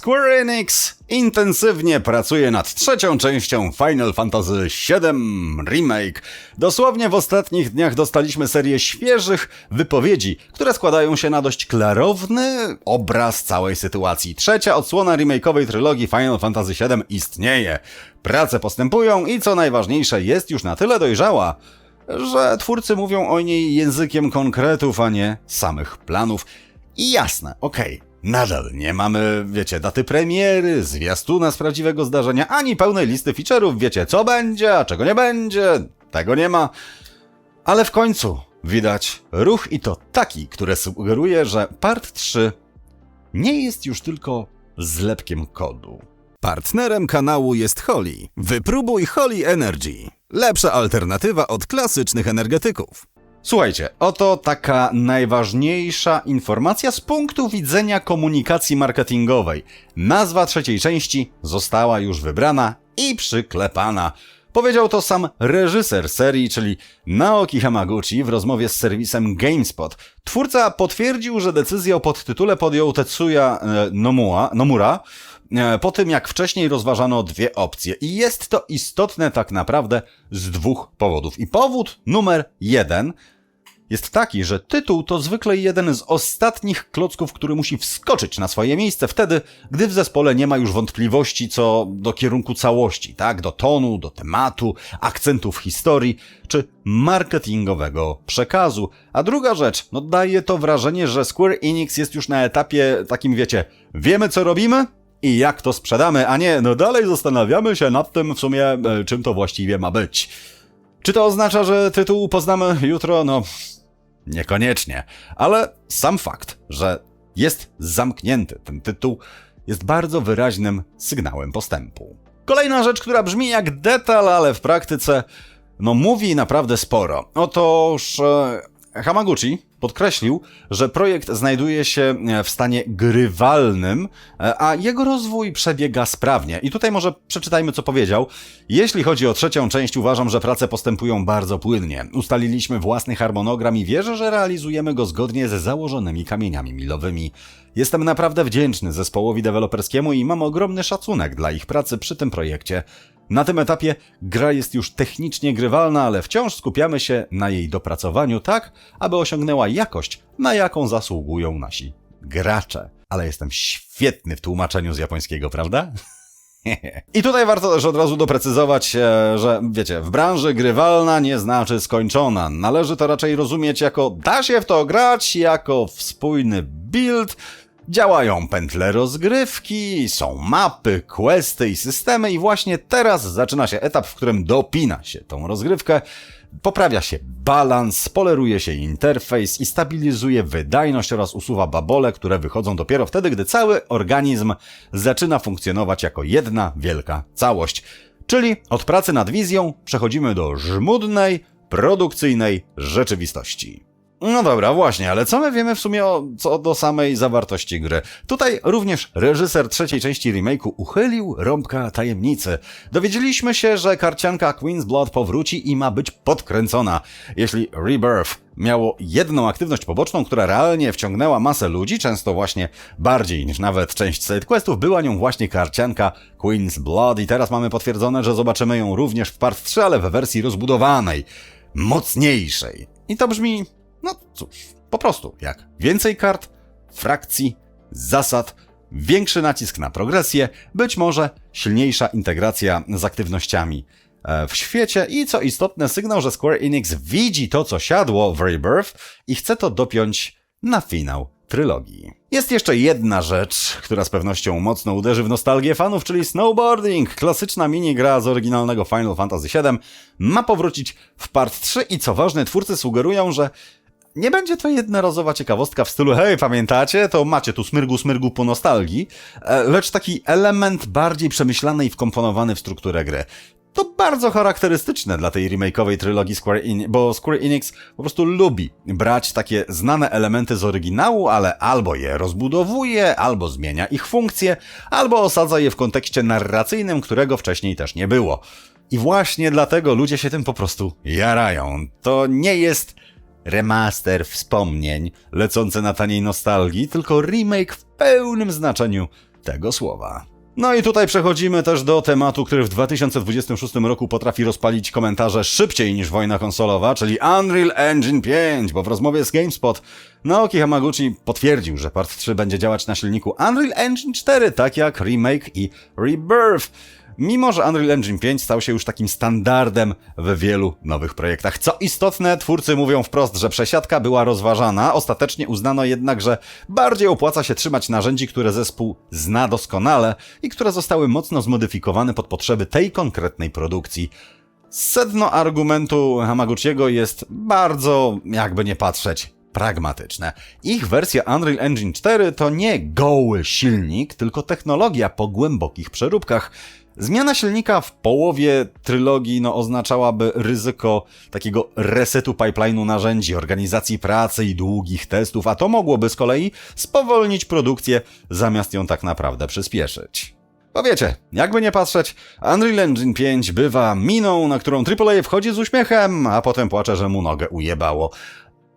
Square Enix intensywnie pracuje nad trzecią częścią Final Fantasy VII Remake. Dosłownie w ostatnich dniach dostaliśmy serię świeżych wypowiedzi, które składają się na dość klarowny obraz całej sytuacji. Trzecia odsłona remake'owej trylogii Final Fantasy VII istnieje. Prace postępują i co najważniejsze jest już na tyle dojrzała, że twórcy mówią o niej językiem konkretów, a nie samych planów. I jasne, okej. Nadal nie mamy, wiecie, daty premiery, zwiastuna z prawdziwego zdarzenia, ani pełnej listy feature'ów, wiecie, co będzie, a czego nie będzie, tego nie ma. Ale w końcu widać ruch i to taki, który sugeruje, że part 3 nie jest już tylko zlepkiem kodu. Partnerem kanału jest Holly. Wypróbuj Holly Energy. Lepsza alternatywa od klasycznych energetyków. Słuchajcie, oto taka najważniejsza informacja z punktu widzenia komunikacji marketingowej. Nazwa trzeciej części została już wybrana i przyklepana. Powiedział to sam reżyser serii, czyli Naoki Hamaguchi w rozmowie z serwisem GameSpot. Twórca potwierdził, że decyzję o podtytule podjął Tetsuya e, Nomura, Nomura po tym jak wcześniej rozważano dwie opcje. I jest to istotne tak naprawdę z dwóch powodów. I powód numer jeden jest taki, że tytuł to zwykle jeden z ostatnich klocków, który musi wskoczyć na swoje miejsce wtedy, gdy w zespole nie ma już wątpliwości co do kierunku całości, tak? Do tonu, do tematu, akcentów historii czy marketingowego przekazu. A druga rzecz, no daje to wrażenie, że Square Enix jest już na etapie takim, wiecie, wiemy co robimy, i jak to sprzedamy, a nie, no dalej zastanawiamy się nad tym w sumie, e, czym to właściwie ma być. Czy to oznacza, że tytuł poznamy jutro? No, Niekoniecznie, ale sam fakt, że jest zamknięty ten tytuł, jest bardzo wyraźnym sygnałem postępu. Kolejna rzecz, która brzmi jak detal, ale w praktyce no mówi naprawdę sporo. Otóż e, Hamaguchi podkreślił, że projekt znajduje się w stanie grywalnym, e, a jego rozwój przebiega sprawnie. I tutaj może przeczytajmy, co powiedział. Jeśli chodzi o trzecią część, uważam, że prace postępują bardzo płynnie. Ustaliliśmy własny harmonogram i wierzę, że realizujemy go zgodnie ze założonymi kamieniami milowymi. Jestem naprawdę wdzięczny zespołowi deweloperskiemu i mam ogromny szacunek dla ich pracy przy tym projekcie. Na tym etapie gra jest już technicznie grywalna, ale wciąż skupiamy się na jej dopracowaniu tak, aby osiągnęła jakość, na jaką zasługują nasi gracze. Ale jestem świetny w tłumaczeniu z japońskiego, prawda? I tutaj warto też od razu doprecyzować, e, że wiecie, w branży grywalna nie znaczy skończona. Należy to raczej rozumieć jako da się w to grać, jako spójny build, Działają pętle rozgrywki, są mapy, questy i systemy i właśnie teraz zaczyna się etap, w którym dopina się tą rozgrywkę, poprawia się balans, poleruje się interfejs i stabilizuje wydajność oraz usuwa babole, które wychodzą dopiero wtedy, gdy cały organizm zaczyna funkcjonować jako jedna wielka całość. Czyli od pracy nad wizją przechodzimy do żmudnej, produkcyjnej rzeczywistości. No dobra, właśnie, ale co my wiemy w sumie o, co do samej zawartości gry? Tutaj również reżyser trzeciej części remake'u uchylił rąbka tajemnicy. Dowiedzieliśmy się, że karcianka Queen's Blood powróci i ma być podkręcona. Jeśli Rebirth miało jedną aktywność poboczną, która realnie wciągnęła masę ludzi, często właśnie bardziej niż nawet część sidequestów, była nią właśnie karcianka Queen's Blood i teraz mamy potwierdzone, że zobaczymy ją również w part 3, ale w wersji rozbudowanej, mocniejszej. I to brzmi no cóż, po prostu jak więcej kart, frakcji, zasad, większy nacisk na progresję, być może silniejsza integracja z aktywnościami e, w świecie i co istotne sygnał, że Square Enix widzi to, co siadło w Rebirth i chce to dopiąć na finał trylogii. Jest jeszcze jedna rzecz, która z pewnością mocno uderzy w nostalgię fanów, czyli snowboarding. Klasyczna minigra z oryginalnego Final Fantasy VII ma powrócić w part 3 i co ważne, twórcy sugerują, że nie będzie to jednorazowa ciekawostka w stylu hej, pamiętacie? To macie tu smyrgu smyrgu po nostalgii, e, lecz taki element bardziej przemyślany i wkomponowany w strukturę gry. To bardzo charakterystyczne dla tej remake'owej trylogii Square Enix, bo Square Enix po prostu lubi brać takie znane elementy z oryginału, ale albo je rozbudowuje, albo zmienia ich funkcje, albo osadza je w kontekście narracyjnym, którego wcześniej też nie było. I właśnie dlatego ludzie się tym po prostu jarają. To nie jest remaster wspomnień lecące na taniej nostalgii, tylko remake w pełnym znaczeniu tego słowa. No i tutaj przechodzimy też do tematu, który w 2026 roku potrafi rozpalić komentarze szybciej niż wojna konsolowa, czyli Unreal Engine 5, bo w rozmowie z GameSpot Naoki Hamaguchi potwierdził, że part 3 będzie działać na silniku Unreal Engine 4, tak jak Remake i Rebirth. Mimo, że Unreal Engine 5 stał się już takim standardem w wielu nowych projektach. Co istotne, twórcy mówią wprost, że przesiadka była rozważana, ostatecznie uznano jednak, że bardziej opłaca się trzymać narzędzi, które zespół zna doskonale i które zostały mocno zmodyfikowane pod potrzeby tej konkretnej produkcji. Sedno argumentu Hamaguchiego jest bardzo, jakby nie patrzeć, pragmatyczne. Ich wersja Unreal Engine 4 to nie goły silnik, tylko technologia po głębokich przeróbkach. Zmiana silnika w połowie trylogii no, oznaczałaby ryzyko takiego resetu pipeline'u narzędzi, organizacji pracy i długich testów, a to mogłoby z kolei spowolnić produkcję, zamiast ją tak naprawdę przyspieszyć. Bo wiecie, jakby nie patrzeć, Unreal Engine 5 bywa miną, na którą AAA wchodzi z uśmiechem, a potem płacze, że mu nogę ujebało.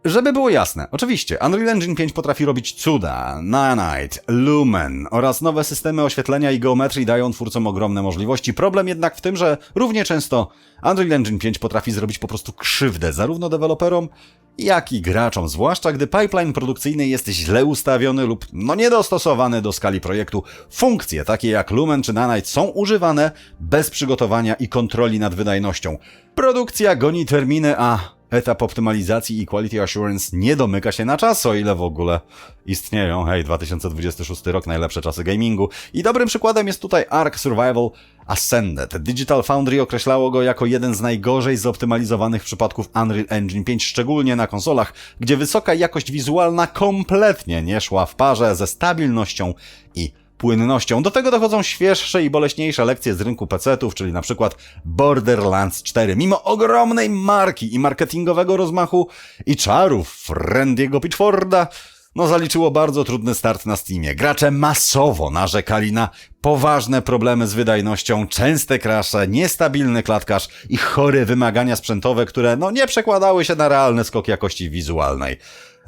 Żeby było jasne, oczywiście, Unreal Engine 5 potrafi robić cuda. Nanite, Lumen oraz nowe systemy oświetlenia i geometrii dają twórcom ogromne możliwości. Problem jednak w tym, że równie często Unreal Engine 5 potrafi zrobić po prostu krzywdę zarówno deweloperom, jak i graczom, zwłaszcza gdy pipeline produkcyjny jest źle ustawiony lub no niedostosowany do skali projektu. Funkcje takie jak Lumen czy Nanite są używane bez przygotowania i kontroli nad wydajnością. Produkcja goni terminy, a etap optymalizacji i quality assurance nie domyka się na czas, o ile w ogóle istnieją. Hej, 2026 rok, najlepsze czasy gamingu. I dobrym przykładem jest tutaj Ark Survival Ascended. Digital Foundry określało go jako jeden z najgorzej zoptymalizowanych przypadków Unreal Engine 5, szczególnie na konsolach, gdzie wysoka jakość wizualna kompletnie nie szła w parze ze stabilnością i płynnością. Do tego dochodzą świeższe i boleśniejsze lekcje z rynku PC-ów, czyli na przykład Borderlands 4. Mimo ogromnej marki i marketingowego rozmachu i czarów Randy'ego Pitchforda, no zaliczyło bardzo trudny start na Steamie. Gracze masowo narzekali na poważne problemy z wydajnością, częste krasze, niestabilny klatkarz i chore wymagania sprzętowe, które no nie przekładały się na realny skok jakości wizualnej.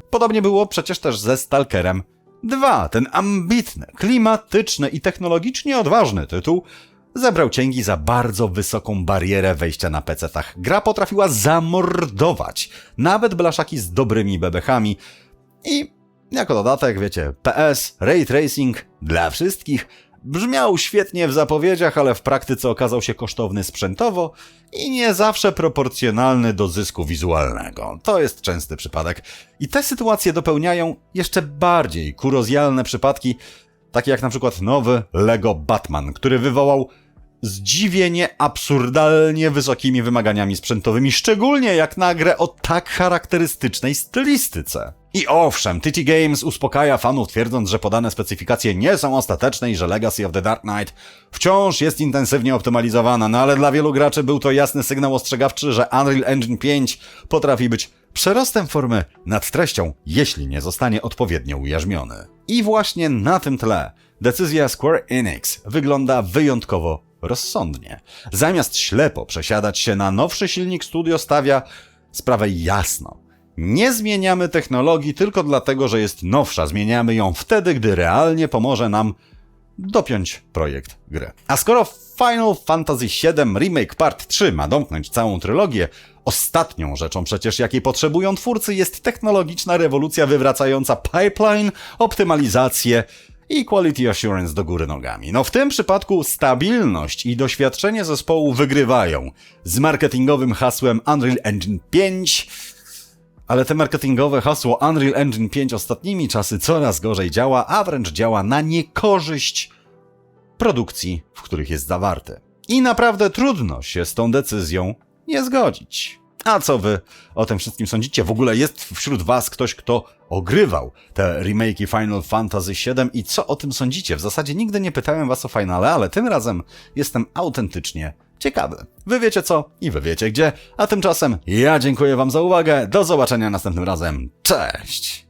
Podobnie było przecież też ze Stalkerem Dwa, ten ambitny, klimatyczny i technologicznie odważny tytuł zebrał cięgi za bardzo wysoką barierę wejścia na PC-tach. Gra potrafiła zamordować nawet blaszaki z dobrymi bebechami i jako dodatek, wiecie, PS, ray tracing dla wszystkich brzmiał świetnie w zapowiedziach, ale w praktyce okazał się kosztowny sprzętowo i nie zawsze proporcjonalny do zysku wizualnego. To jest częsty przypadek. I te sytuacje dopełniają jeszcze bardziej kurozjalne przypadki, takie jak na przykład nowy Lego Batman, który wywołał zdziwienie absurdalnie wysokimi wymaganiami sprzętowymi, szczególnie jak na grę o tak charakterystycznej stylistyce. I owszem, TT Games uspokaja fanów twierdząc, że podane specyfikacje nie są ostateczne i że Legacy of the Dark Knight wciąż jest intensywnie optymalizowana, no ale dla wielu graczy był to jasny sygnał ostrzegawczy, że Unreal Engine 5 potrafi być przerostem formy nad treścią, jeśli nie zostanie odpowiednio ujarzmiony. I właśnie na tym tle decyzja Square Enix wygląda wyjątkowo rozsądnie. Zamiast ślepo przesiadać się na nowszy silnik, studio stawia sprawę jasno. Nie zmieniamy technologii tylko dlatego, że jest nowsza. Zmieniamy ją wtedy, gdy realnie pomoże nam dopiąć projekt gry. A skoro Final Fantasy VII Remake Part 3 ma domknąć całą trylogię, ostatnią rzeczą przecież jakiej potrzebują twórcy jest technologiczna rewolucja wywracająca pipeline, optymalizację i quality assurance do góry nogami. No w tym przypadku stabilność i doświadczenie zespołu wygrywają z marketingowym hasłem Unreal Engine 5 ale te marketingowe hasło Unreal Engine 5 ostatnimi czasy coraz gorzej działa, a wręcz działa na niekorzyść produkcji, w których jest zawarte. I naprawdę trudno się z tą decyzją nie zgodzić. A co wy o tym wszystkim sądzicie? W ogóle jest wśród was ktoś, kto ogrywał te remake'i Final Fantasy VII i co o tym sądzicie? W zasadzie nigdy nie pytałem was o finale, ale tym razem jestem autentycznie ciekawy. Wy wiecie co i wy wiecie gdzie, a tymczasem ja dziękuję wam za uwagę, do zobaczenia następnym razem, cześć!